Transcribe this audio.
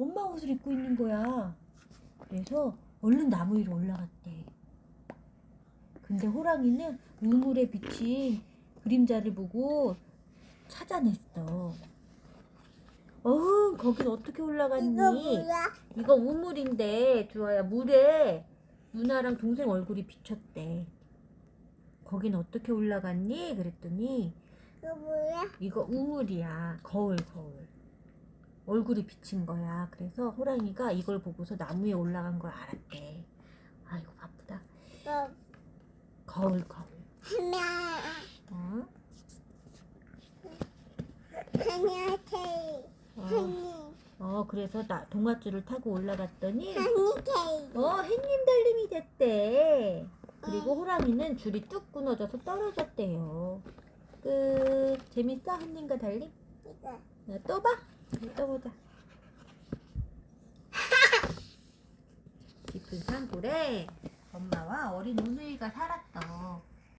엄마 옷을 입고 있는 거야. 그래서 얼른 나무 위로 올라갔대. 근데 호랑이는 우물에 비친 그림자를 보고 찾아냈어. 어흥, 거긴 어떻게 올라갔니? 이거 뭐야? 이거 우물인데 주아야 물에 누나랑 동생 얼굴이 비쳤대. 거긴 어떻게 올라갔니? 그랬더니 이거 뭐야? 이거 우물이야. 거울 거울. 얼굴이 비친 거야. 그래서 호랑이가 이걸 보고서 나무 위에 올라간 걸 알았대. 아이고 바쁘다. 이거 거울 거울. 하나 어? 어, 어 그래서 나 동아줄을 타고 올라갔더니 어 햇님 달림이 됐대. 그리고 호랑이는 줄이 뚝 끊어져서 떨어졌대요. 끝. 재밌어 햇님과 달림? 이거 야, 또 봐. 또 보자. 깊은 산골에 엄마와 어린 우누이가 살았던